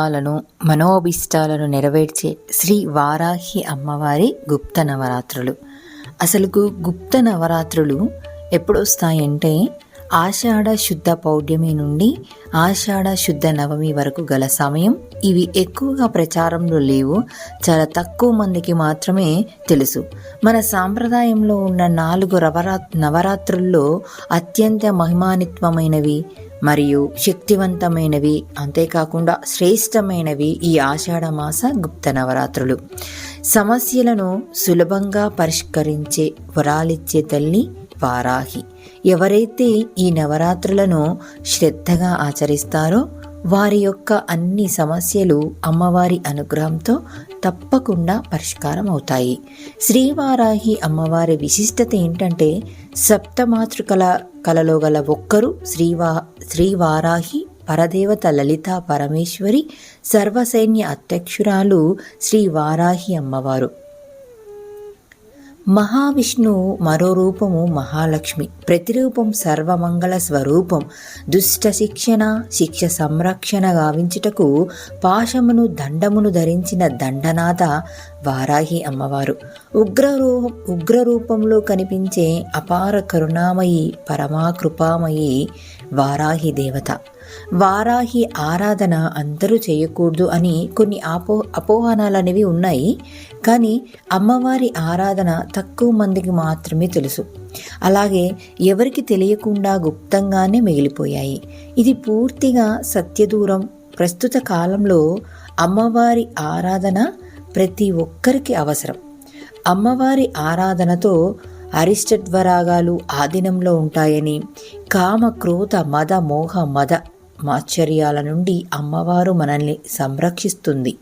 లను మనోభిష్టాలను నెరవేర్చే శ్రీ వారాహి అమ్మవారి గుప్త నవరాత్రులు. అసలు గుప్త నవరాత్రులు ఎప్పుడు వస్తాయంటే ఆషాఢ శుద్ధ పౌర్ణమి నుండి ఆషాఢ శుద్ధ నవమి వరకు గల సమయం. ఇవి ఎక్కువగా ప్రచారంలో లేవు చాలా తక్కువ మందికి మాత్రమే తెలుసు. మన సాంప్రదాయంలో ఉన్న నాలుగు రవరా నవరాత్రుల్లో అత్యంత మహిమానిత్వమైనవి మరియు శక్తివంతమైనవి అంతేకాకుండా శ్రేష్టమైనవి ఈ ఆషాఢ మాస గుప్త నవరాత్రులు. సమస్యలను సులభంగా పరిష్కరించే వరాలిచ్చే తల్లి వారాహి. ఎవరైతే ఈ నవరాత్రులను శ్రద్ధగా ఆచరిస్తారో వారి యొక్క అన్ని సమస్యలు అమ్మవారి అనుగ్రహంతో తప్పకుండా పరిష్కారం అవుతాయి శ్రీవారాహి అమ్మవారి విశిష్టత ఏంటంటే సప్తమాతృకల కలలో గల ఒక్కరు శ్రీవా శ్రీవారాహి పరదేవత లలిత పరమేశ్వరి సర్వసైన్య అధ్యక్షురాలు శ్రీ వారాహి అమ్మవారు. మహావిష్ణువు మరో రూపము మహాలక్ష్మి. ప్రతిరూపం సర్వమంగళ స్వరూపం. దుష్ట శిక్షణ శిక్ష సంరక్షణ గావించుటకు పాశమును దండమును ధరించిన దండనాథ వారాహి అమ్మవారు. ఉగ్రరూ ఉగ్రరూపంలో కనిపించే అపార కరుణామయి పరమాకృపామయి వారాహి దేవత. వారాహి ఆరాధన అందరూ చేయకూడదు అని కొన్ని అపో అపోహనాలు అనేవి ఉన్నాయి. కానీ అమ్మవారి ఆరాధన తక్కువ మందికి మాత్రమే తెలుసు. అలాగే ఎవరికి తెలియకుండా గుప్తంగానే మిగిలిపోయాయి. ఇది పూర్తిగా సత్యదూరం. ప్రస్తుత కాలంలో అమ్మవారి ఆరాధన ప్రతి ఒక్కరికి అవసరం. అమ్మవారి ఆరాధనతో అరిష్టద్వరాగాలు ఆధీనంలో ఉంటాయని కామ క్రోధ మద మోహ మద మాశ్చర్యాల నుండి అమ్మవారు మనల్ని సంరక్షిస్తుంది.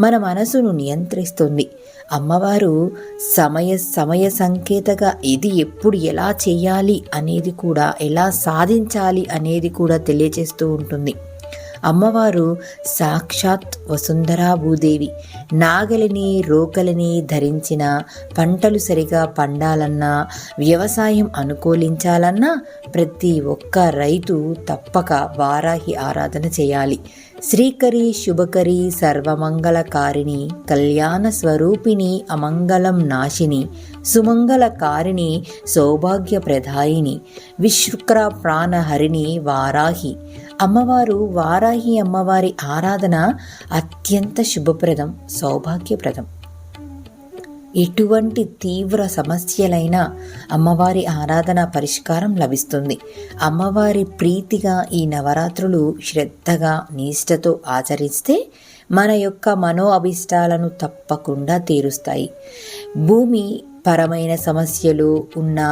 మన మనసును నియంత్రిస్తుంది. అమ్మవారు సమయ సమయ సంకేతగా ఇది ఎప్పుడు ఎలా చేయాలి అనేది కూడా ఎలా సాధించాలి అనేది కూడా తెలియజేస్తూ ఉంటుంది. అమ్మవారు సాక్షాత్ వసుంధరా భూదేవి నాగలిని రోకలిని ధరించిన పంటలు సరిగా పండాలన్నా వ్యవసాయం అనుకూలించాలన్నా ప్రతి ఒక్క రైతు తప్పక వారాహి ఆరాధన చేయాలి. శ్రీకరి శుభకరి సర్వమంగళకారిణి కళ్యాణ స్వరూపిణి అమంగళం నాశిని సుమంగళకారిణి సౌభాగ్యప్రదాయిని విశుక్ర ప్రాణహరిణి వారాహి. అమ్మవారు వారాహి అమ్మవారి ఆరాధన అత్యంత శుభప్రదం సౌభాగ్యప్రదం. ఎటువంటి తీవ్ర సమస్యలైనా అమ్మవారి ఆరాధన పరిష్కారం లభిస్తుంది. అమ్మవారి ప్రీతిగా ఈ నవరాత్రులు శ్రద్ధగా నిష్టతో ఆచరిస్తే మన యొక్క మనో అభిష్టాలను తప్పకుండా తీరుస్తాయి. భూమి పరమైన సమస్యలు ఉన్నా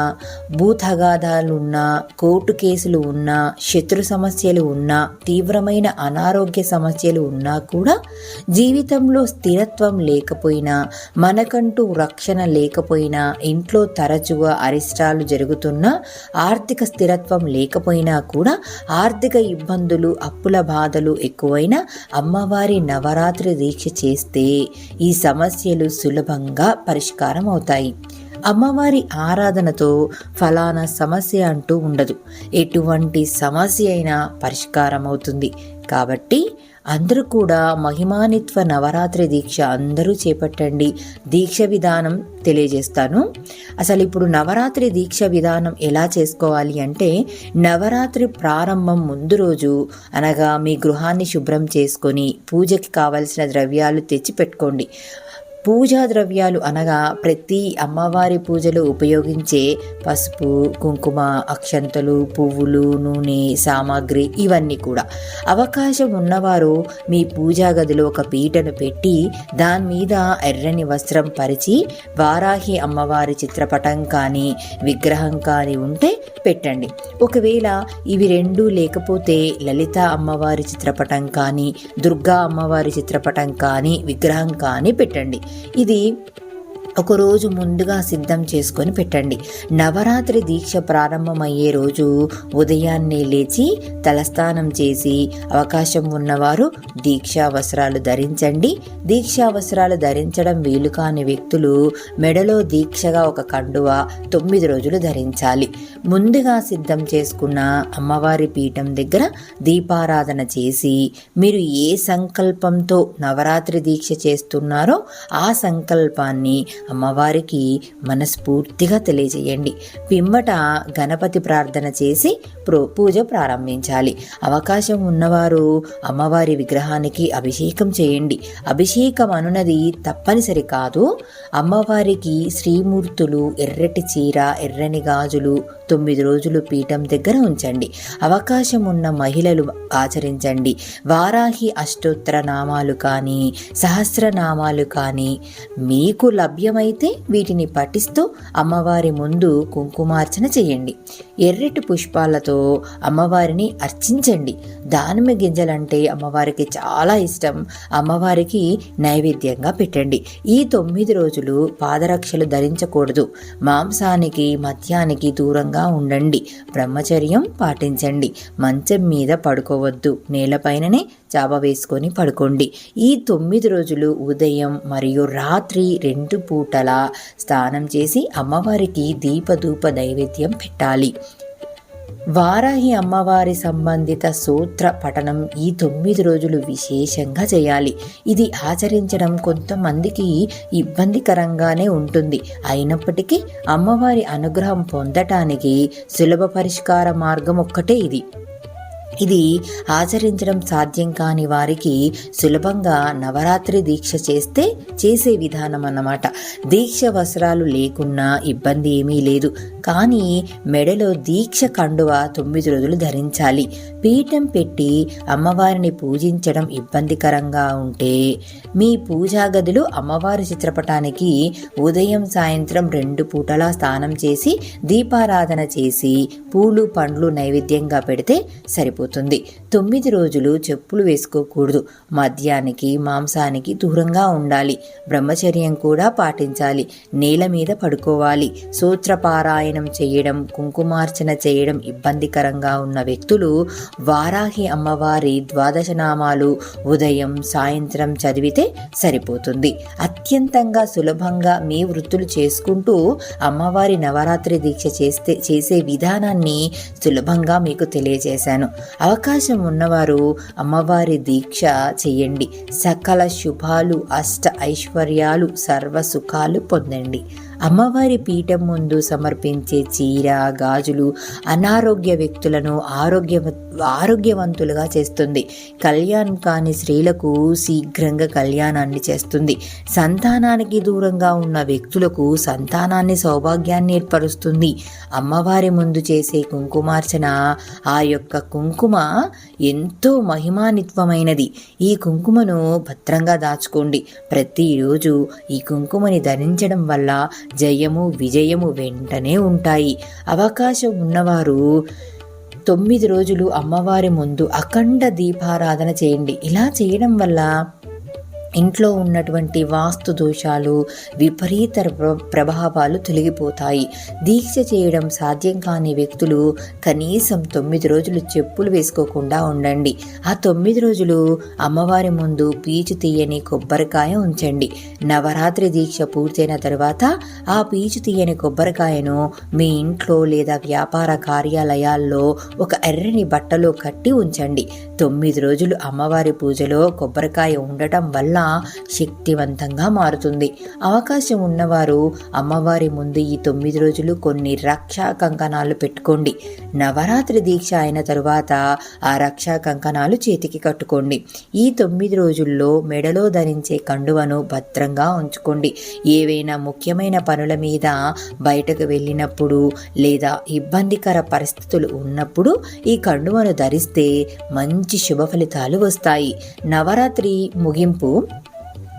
భూతగాధాలు ఉన్నా కోర్టు కేసులు ఉన్నా శత్రు సమస్యలు ఉన్నా తీవ్రమైన అనారోగ్య సమస్యలు ఉన్నా కూడా జీవితంలో స్థిరత్వం లేకపోయినా మనకంటూ రక్షణ లేకపోయినా ఇంట్లో తరచుగా అరిష్టాలు జరుగుతున్నా ఆర్థిక స్థిరత్వం లేకపోయినా కూడా ఆర్థిక ఇబ్బందులు అప్పుల బాధలు ఎక్కువైనా అమ్మవారి నవరాత్రి దీక్ష చేస్తే ఈ సమస్యలు సులభంగా పరిష్కారం అవుతాయి అమ్మవారి ఆరాధనతో ఫలానా సమస్య అంటూ ఉండదు. ఎటువంటి సమస్య అయినా పరిష్కారం అవుతుంది కాబట్టి అందరూ కూడా మహిమానిత్వ నవరాత్రి దీక్ష అందరూ చేపట్టండి. దీక్ష విధానం తెలియజేస్తాను. అసలు ఇప్పుడు నవరాత్రి దీక్ష విధానం ఎలా చేసుకోవాలి అంటే నవరాత్రి ప్రారంభం ముందు రోజు అనగా మీ గృహాన్ని శుభ్రం చేసుకొని పూజకి కావలసిన ద్రవ్యాలు తెచ్చి పెట్టుకోండి పూజా ద్రవ్యాలు అనగా ప్రతి అమ్మవారి పూజలు ఉపయోగించే పసుపు కుంకుమ అక్షంతలు పువ్వులు నూనె సామాగ్రి ఇవన్నీ కూడా. అవకాశం ఉన్నవారు మీ పూజా గదిలో ఒక పీటను పెట్టి దాని మీద ఎర్రని వస్త్రం పరిచి వారాహి అమ్మవారి చిత్రపటం కానీ విగ్రహం కానీ ఉంటే పెట్టండి. ఒకవేళ ఇవి రెండూ లేకపోతే లలిత అమ్మవారి చిత్రపటం కానీ దుర్గా అమ్మవారి చిత్రపటం కానీ విగ్రహం కానీ పెట్టండి. ఇది ఒకరోజు ముందుగా సిద్ధం చేసుకొని పెట్టండి. నవరాత్రి దీక్ష ప్రారంభమయ్యే రోజు ఉదయాన్నే లేచి తలస్నానం చేసి అవకాశం ఉన్నవారు దీక్షా వస్త్రాలు ధరించండి. దీక్షా వస్త్రాలు ధరించడం వీలు కాని వ్యక్తులు మెడలో దీక్షగా ఒక కండువ తొమ్మిది రోజులు ధరించాలి. ముందుగా సిద్ధం చేసుకున్న అమ్మవారి పీఠం దగ్గర దీపారాధన చేసి మీరు ఏ సంకల్పంతో నవరాత్రి దీక్ష చేస్తున్నారో ఆ సంకల్పాన్ని అమ్మవారికి మనస్ఫూర్తిగా తెలియజేయండి. పిమ్మట గణపతి ప్రార్థన చేసి ప్రో పూజ ప్రారంభించాలి. అవకాశం ఉన్నవారు అమ్మవారి విగ్రహానికి అభిషేకం చేయండి. అభిషేకం అనున్నది తప్పనిసరి కాదు. అమ్మవారికి శ్రీమూర్తులు ఎర్రటి చీర ఎర్రని గాజులు తొమ్మిది రోజులు పీఠం దగ్గర ఉంచండి. అవకాశం ఉన్న మహిళలు ఆచరించండి. వారాహి అష్టోత్తర నామాలు కానీ సహస్రనామాలు కానీ మీకు లభ్యం అవసరమైతే వీటిని పఠిస్తూ అమ్మవారి ముందు కుంకుమార్చన చేయండి. ఎర్రటి పుష్పాలతో అమ్మవారిని అర్చించండి. దానిమ్మ గింజలంటే అమ్మవారికి చాలా ఇష్టం. అమ్మవారికి నైవేద్యంగా పెట్టండి. ఈ తొమ్మిది రోజులు పాదరక్షలు ధరించకూడదు. మాంసానికి మద్యానికి దూరంగా ఉండండి. బ్రహ్మచర్యం పాటించండి. మంచం మీద పడుకోవద్దు. నేలపైననే చాప వేసుకొని పడుకోండి. ఈ తొమ్మిది రోజులు ఉదయం మరియు రాత్రి రెండు పూటలా స్నానం చేసి అమ్మవారికి దీపధూప నైవేద్యం పెట్టాలి. వారాహి అమ్మవారి సంబంధిత సూత్ర పఠనం ఈ తొమ్మిది రోజులు విశేషంగా చేయాలి. ఇది ఆచరించడం కొంతమందికి ఇబ్బందికరంగానే ఉంటుంది. అయినప్పటికీ అమ్మవారి అనుగ్రహం పొందటానికి సులభ పరిష్కార మార్గం ఒక్కటే ఇది. ఇది ఆచరించడం సాధ్యం కాని వారికి సులభంగా నవరాత్రి దీక్ష చేస్తే చేసే విధానం అన్నమాట. దీక్ష వస్త్రాలు లేకున్నా ఇబ్బంది ఏమీ లేదు. కానీ మెడలో దీక్ష కండువ తొమ్మిది రోజులు ధరించాలి. పీఠం పెట్టి అమ్మవారిని పూజించడం ఇబ్బందికరంగా ఉంటే మీ పూజా గదిలో అమ్మవారి చిత్రపటానికి ఉదయం సాయంత్రం రెండు పూటలా స్నానం చేసి దీపారాధన చేసి పూలు పండ్లు నైవేద్యంగా పెడితే సరిపోతుంది. తొమ్మిది రోజులు చెప్పులు వేసుకోకూడదు. మద్యానికి మాంసానికి దూరంగా ఉండాలి. బ్రహ్మచర్యం కూడా పాటించాలి. నేల మీద పడుకోవాలి. సూత్రపారాయణం చేయడం కుంకుమార్చన చేయడం ఇబ్బందికరంగా ఉన్న వ్యక్తులు వారాహి అమ్మవారి ద్వాదశ నామాలు ఉదయం సాయంత్రం చదివితే సరిపోతుంది. అత్యంతంగా సులభంగా మీ వృత్తులు చేసుకుంటూ అమ్మవారి నవరాత్రి దీక్ష చేస్తే చేసే విధానాన్ని సులభంగా మీకు తెలియజేశాను. అవకాశం ఉన్నవారు అమ్మవారి దీక్ష చేయండి. సకల శుభాలు అష్ట ఐశ్వర్యాలు సర్వ సుఖాలు పొందండి. అమ్మవారి పీఠం ముందు సమర్పించే చీర గాజులు అనారోగ్య వ్యక్తులను ఆరోగ్య ఆరోగ్యవంతులుగా చేస్తుంది. కళ్యాణం కాని స్త్రీలకు శీఘ్రంగా కళ్యాణాన్ని చేస్తుంది. సంతానానికి దూరంగా ఉన్న వ్యక్తులకు సంతానాన్ని సౌభాగ్యాన్ని ఏర్పరుస్తుంది. అమ్మవారి ముందు చేసే కుంకుమార్చన ఆ యొక్క కుంకుమ ఎంతో మహిమానిత్వమైనది ఈ కుంకుమను భద్రంగా దాచుకోండి. ప్రతిరోజు ఈ కుంకుమని ధరించడం వల్ల జయము విజయము వెంటనే ఉంటాయి. అవకాశం ఉన్నవారు తొమ్మిది రోజులు అమ్మవారి ముందు అఖండ దీపారాధన చేయండి. ఇలా చేయడం వల్ల ఇంట్లో ఉన్నటువంటి వాస్తు దోషాలు విపరీత ప్రభావాలు తొలగిపోతాయి. దీక్ష చేయడం సాధ్యం కాని వ్యక్తులు కనీసం తొమ్మిది రోజులు చెప్పులు వేసుకోకుండా ఉండండి. ఆ తొమ్మిది రోజులు అమ్మవారి ముందు పీచు తీయని కొబ్బరికాయ ఉంచండి. నవరాత్రి దీక్ష పూర్తయిన తర్వాత ఆ పీచు తీయని కొబ్బరికాయను మీ ఇంట్లో లేదా వ్యాపార కార్యాలయాల్లో ఒక ఎర్రని బట్టలో కట్టి ఉంచండి. తొమ్మిది రోజులు అమ్మవారి పూజలో కొబ్బరికాయ ఉండటం వల్ల శక్తివంతంగా మారుతుంది. అవకాశం ఉన్నవారు అమ్మవారి ముందు ఈ తొమ్మిది రోజులు కొన్ని రక్షా కంకణాలు పెట్టుకోండి. నవరాత్రి దీక్ష అయిన తరువాత ఆ రక్షా కంకణాలు చేతికి కట్టుకోండి. ఈ తొమ్మిది రోజుల్లో మెడలో ధరించే కండువను భద్రంగా ఉంచుకోండి. ఏవైనా ముఖ్యమైన పనుల మీద బయటకు వెళ్ళినప్పుడు లేదా ఇబ్బందికర పరిస్థితులు ఉన్నప్పుడు ఈ కండువను ధరిస్తే మంచి శుభ ఫలితాలు వస్తాయి. నవరాత్రి ముగింపు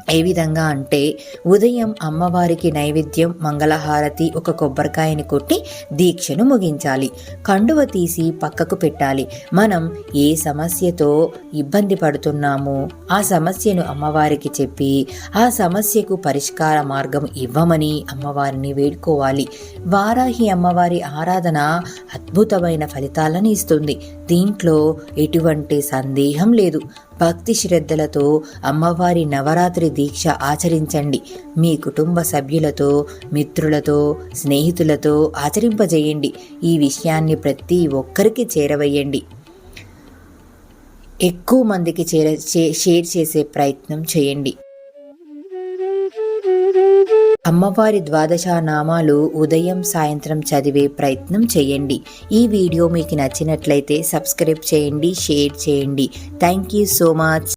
ఏ విధంగా అంటే ఉదయం అమ్మవారికి నైవేద్యం మంగళహారతి ఒక కొబ్బరికాయని కొట్టి దీక్షను ముగించాలి. కండువ తీసి పక్కకు పెట్టాలి. మనం ఏ సమస్యతో ఇబ్బంది పడుతున్నామో ఆ సమస్యను అమ్మవారికి చెప్పి ఆ సమస్యకు పరిష్కార మార్గం ఇవ్వమని అమ్మవారిని వేడుకోవాలి. వారాహి అమ్మవారి ఆరాధన అద్భుతమైన ఫలితాలను ఇస్తుంది. దీంట్లో ఎటువంటి సందేహం లేదు. భక్తి శ్రద్ధలతో అమ్మవారి నవరాత్రి దీక్ష ఆచరించండి. మీ కుటుంబ సభ్యులతో మిత్రులతో స్నేహితులతో ఆచరింపజేయండి. ఈ విషయాన్ని ప్రతి ఒక్కరికి చేరవేయండి. ఎక్కువ మందికి చేర చే- షేర్ చేసే ప్రయత్నం చేయండి. అమ్మవారి ద్వాదశ నామాలు ఉదయం సాయంత్రం చదివే ప్రయత్నం చేయండి. ఈ వీడియో మీకు నచ్చినట్లయితే సబ్స్క్రైబ్ చేయండి షేర్ చేయండి. Thank you so much